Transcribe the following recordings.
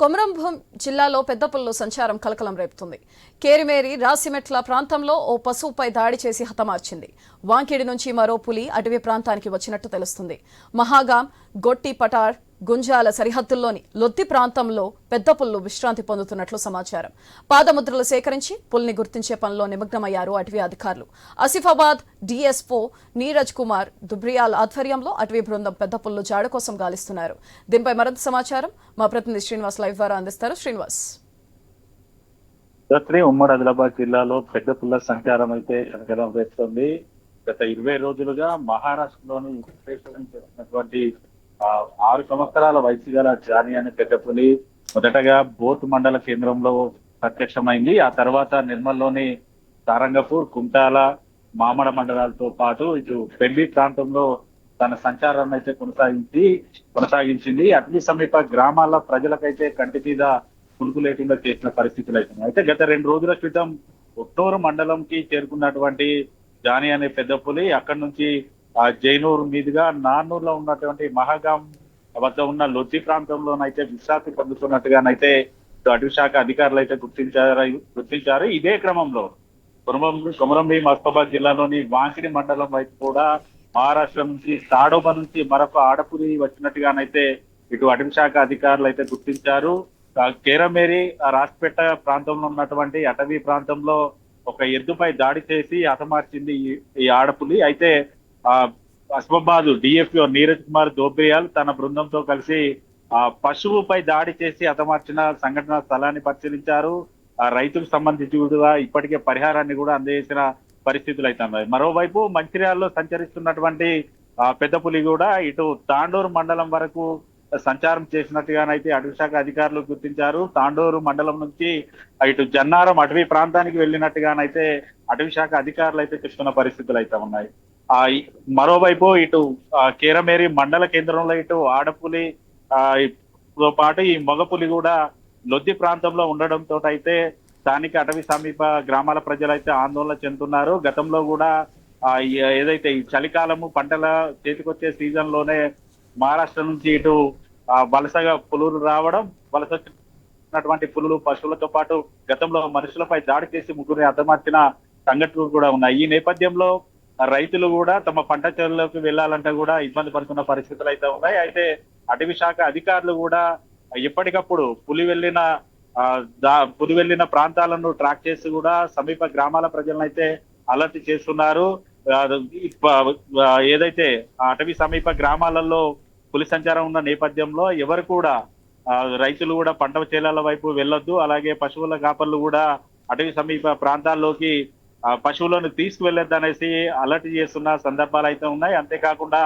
కొమరంభం జిల్లాలో పెద్దపుల్లో సంచారం కలకలం రేపుతుంది. కేరిమేరి రాసిమెట్ల ప్రాంతంలో ఓ పశువుపై దాడి చేసి హతమార్చింది. వాంకిడి నుంచి మరో పులి అటవీ ప్రాంతానికి వచ్చినట్టు తెలుస్తుంది. మహాగాం గొట్టి పటార్ గుంజాల సరిహద్దుల్లోని లొత్తి ప్రాంతంలో పెద్ద పుల్లు విశ్రాంతి పొందుతున్నట్లు సమాచారం. పాదముద్రలు సేకరించి పుల్ని గుర్తించే పనిలో నిమగ్నమయ్యారు అటవీ అధికారులు. ఆసిఫాబాద్ డిఎస్ఓ నీరజ్ కుమార్ దుబ్రియాల్ ఆధ్వర్యంలో అటవీ బృందం పెద్ద పుల్లు జాడ కోసం గాలిస్తున్నారు. దీనిపై మరింత సమాచారం మా ప్రతినిధి శ్రీనివాస్ లైవ్ ద్వారా అందిస్తారు. శ్రీనివాస్. రాత్రి ఉమ్మడి ఆదిలాబాద్ జిల్లాలో పెద్ద పుల్ల సంచారం అయితే వేస్తుంది గత ఇరవై రోజులుగా మహారాష్ట్రలోని ఆరు సంవత్సరాల వయసు గల జాని అనే పెద్ద పులి మొదటగా బోత్ మండల కేంద్రంలో ప్రత్యక్షమైంది. ఆ తర్వాత నిర్మల్లోని సారంగపూర్ కుంటాల మామడ మండలాలతో పాటు ఇటు పెళ్ళి ప్రాంతంలో తన సంచారాన్ని అయితే కొనసాగించి కొనసాగించింది. అట్లీ సమీప గ్రామాల ప్రజలకైతే కంటి మీద పులుపు లేకుండా చేసిన పరిస్థితులు అయితే అయితే గత రెండు రోజుల క్రితం ఒట్టూరు మండలంకి చేరుకున్నటువంటి జానీ అనే పెద్ద పులి అక్కడి నుంచి ఆ జైనూరు మీదుగా నాన్నూరులో ఉన్నటువంటి మహాగాం వద్ద ఉన్న లొద్ది ప్రాంతంలోనైతే విశ్రాంతి పొందుతున్నట్టుగానైతే ఇటు అటవీ శాఖ అధికారులు అయితే గుర్తించారు గుర్తించారు. ఇదే క్రమంలో కొమరం భీం మస్తాబాద్ జిల్లాలోని వాంకిడి మండలం వైపు కూడా మహారాష్ట్ర నుంచి తాడోబ నుంచి మరొక ఆడపులి వచ్చినట్టుగానైతే ఇటు అటవీ శాఖ అధికారులు అయితే గుర్తించారు. కేరమేరి రాజపేట ప్రాంతంలో ఉన్నటువంటి అటవీ ప్రాంతంలో ఒక ఎద్దుపై దాడి చేసి హతమార్చింది ఈ- ఆడపులి. అయితే అస్మాబాద్ డిఎఫ్ఓ నీరజ్ కుమార్ దోబ్రియాల్ తన బృందంతో కలిసి ఆ పశువుపై దాడి చేసి హతమార్చిన సంఘటన స్థలాన్ని పరిశీలించారు. రైతుకు సంబంధించి కూడా ఇప్పటికే పరిహారాన్ని కూడా అందజేసిన పరిస్థితులు అయితే ఉన్నాయి మరోవైపు మంచిర్యాలలో సంచరిస్తున్నటువంటి పెద్ద పులి కూడా ఇటు తాండూరు మండలం వరకు సంచారం చేసినట్టుగానైతే అటవీ శాఖ అధికారులు గుర్తించారు. తాండూరు మండలం నుంచి ఇటు జన్నారం అటవీ ప్రాంతానికి వెళ్ళినట్టుగానైతే అటవీ శాఖ అధికారులు అయితే చెప్తున్న పరిస్థితులు అయితే ఉన్నాయి. మరోవైపు ఇటు కేరమేరి మండల కేంద్రంలో ఇటు ఆడపులి ఆ తో పాటు ఈ మగపులి కూడా లొద్ది ప్రాంతంలో ఉండడంతో అయితే స్థానిక అటవీ సమీప గ్రామాల ప్రజలు అయితే ఆందోళన చెందుతున్నారు. గతంలో కూడా ఆ ఏదైతే ఈ చలికాలము పంటల చేతికొచ్చే సీజన్లోనే మహారాష్ట్ర నుంచి ఇటు ఆ వలసగా పులులు రావడం వలస వచ్చినటువంటి పులులు పశువులతో పాటు గతంలో మనుషులపై దాడి చేసి ముగ్గురిని అర్థమార్చిన సంఘటనలు కూడా ఉన్నాయి. ఈ నేపథ్యంలో రైతులు కూడా తమ పంట చేనులోకి వెళ్ళాలంటే కూడా ఇబ్బంది పడుతున్న పరిస్థితులు అయితే ఉన్నాయి. అయితే అటవీ శాఖ అధికారులు కూడా ఎప్పటికప్పుడు పులి వెళ్ళిన దా- పులి వెళ్ళిన ప్రాంతాలను ట్రాక్ చేసి కూడా సమీప గ్రామాల ప్రజలను అయితే అలర్ట్ చేస్తున్నారు. ఏదైతే అటవీ సమీప గ్రామాలలో పులి సంచారం ఉన్న నేపథ్యంలో ఎవరు కూడా రైతులు కూడా పంట చేలాల వైపు వెళ్ళొద్దు. అలాగే పశువుల కాపర్లు కూడా అటవీ సమీప ప్రాంతాల్లోకి పశువులను తీసుకువెళ్ళొద్దు అనేసి అలర్ట్ చేస్తున్న సందర్భాలు అయితే ఉన్నాయి. అంతేకాకుండా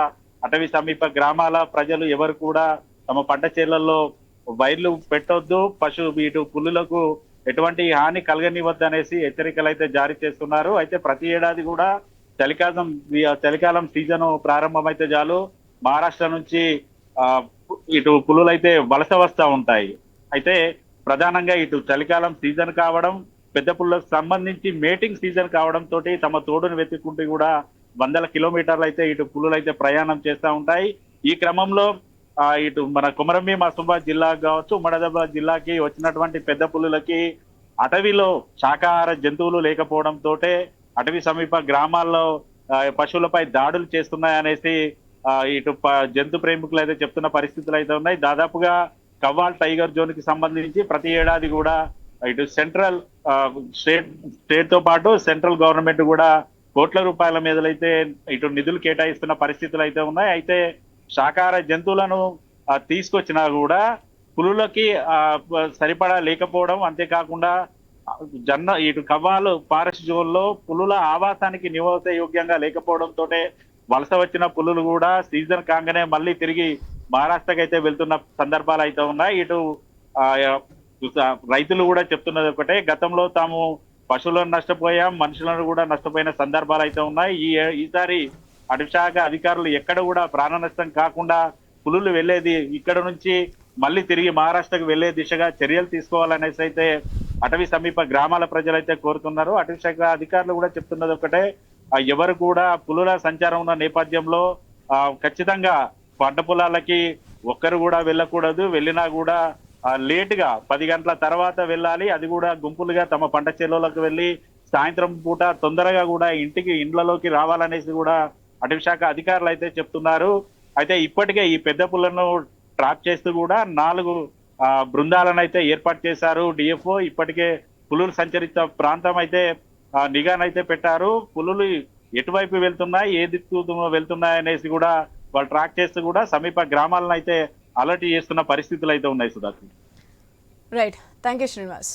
అటవీ సమీప గ్రామాల ప్రజలు ఎవరు కూడా తమ పంట చేలల్లో వైర్లు పెట్టొద్దు. పశు ఇటు పులులకు ఎటువంటి హాని కలగనివద్దు అనేసి హెచ్చరికలు అయితే జారీ చేస్తున్నారు. అయితే ప్రతి ఏడాది కూడా చలికాలం చలికాలం సీజన్ ప్రారంభమైతే చాలు. మహారాష్ట్ర నుంచి ఆ ఇటు పులులు అయితే వలస వస్తూ ఉంటాయి. అయితే ప్రధానంగా ఇటు చలికాలం సీజన్ కావడం పెద్ద పుల్లకు సంబంధించి మేటింగ్ సీజన్ కావడంతో తమ తోడును వెతుక్కుంటూ కూడా వందల కిలోమీటర్లు అయితే ఇటు పులులు అయితే ప్రయాణం చేస్తూ ఉంటాయి. ఈ క్రమంలో ఆ ఇటు మన కొమరంభీం ఆసిఫాబాద్ జిల్లా కావచ్చు ఉమ్మడాబాద్ జిల్లాకి వచ్చినటువంటి పెద్ద పులులకి అటవీలో శాకాహార జంతువులు లేకపోవడంతో అటవీ సమీప గ్రామాల్లో పశువులపై దాడులు చేస్తున్నాయనేసి ఆ, ఇటు ప- జంతు ప్రేమికులు అయితే చెప్తున్న పరిస్థితులు అయితే ఉన్నాయి. దాదాపుగా కవ్వాల్ టైగర్ జోన్కి సంబంధించి ప్రతి ఏడాది కూడా ఇటు సెంట్రల్ స్టేట్ స్టేట్తో పాటు సెంట్రల్ గవర్నమెంట్ కూడా కోట్ల రూపాయల మీదలైతే ఇటు నిధులు కేటాయిస్తున్న పరిస్థితులు అయితే ఉన్నాయి. అయితే శాకాహార జంతువులను తీసుకొచ్చినా కూడా పులులకి ఆ, సరిపడా లేకపోవడం అంతేకాకుండా జన్న ఇటు కవ్వాలు ఫారెస్ట్ జోన్లో పులుల ఆవాసానికి నివాస యోగ్యంగా లేకపోవడంతో వలస వచ్చిన పులులు కూడా సీజన్ కాగానే మళ్ళీ తిరిగి మహారాష్ట్రకి అయితే వెళ్తున్న సందర్భాలు అయితే ఉన్నాయి. ఇటు రైతులు కూడా చెప్తున్నది ఒకటే గతంలో తాము పశువులను నష్టపోయాం మనుషులను కూడా నష్టపోయిన సందర్భాలు అయితే ఉన్నాయి. ఈ ఈసారి అటవీ శాఖ అధికారులు ఎక్కడ కూడా ప్రాణ నష్టం కాకుండా పులులు వెళ్ళేది ఇక్కడ నుంచి మళ్ళీ తిరిగి మహారాష్ట్రకు వెళ్ళే దిశగా చర్యలు తీసుకోవాలనేసి అయితే అటవీ సమీప గ్రామాల ప్రజలైతే కోరుతున్నారు. అటవీ శాఖ అధికారులు కూడా చెప్తున్నది ఒకటే ఎవరు కూడా పులుల సంచారం ఉన్న నేపథ్యంలో ఖచ్చితంగా పంట పొలాలకి ఒక్కరు కూడా వెళ్ళకూడదు వెళ్ళినా కూడా లేటుగా పది గంటల తర్వాత వెళ్ళాలి. అది కూడా గుంపులుగా తమ పంట చేనులకు వెళ్ళి సాయంత్రం పూట తొందరగా కూడా ఇంటికి ఇండ్లలోకి రావాలనేసి కూడా అటవీ శాఖ అధికారులు అయితే చెప్తున్నారు. అయితే ఇప్పటికే ఈ పెద్ద పుల్లను ట్రాప్ చేస్తూ కూడా నాలుగు బృందాలను అయితే ఏర్పాటు చేశారు. డిఎఫ్ఓ ఇప్పటికే పులులు సంచరిత ప్రాంతం అయితే నిఘానైతే పెట్టారు. పులులు ఎటువైపు వెళ్తున్నాయి ఏ దిక్కు వెళ్తున్నాయి అనేసి కూడా వాళ్ళు ట్రాక్ చేస్తూ కూడా సమీప గ్రామాలను అయితే అలర్ట్ చేస్తున్న పరిస్థితులు అయితే ఉన్నాయి Sudhakar. Right thank you Srinivas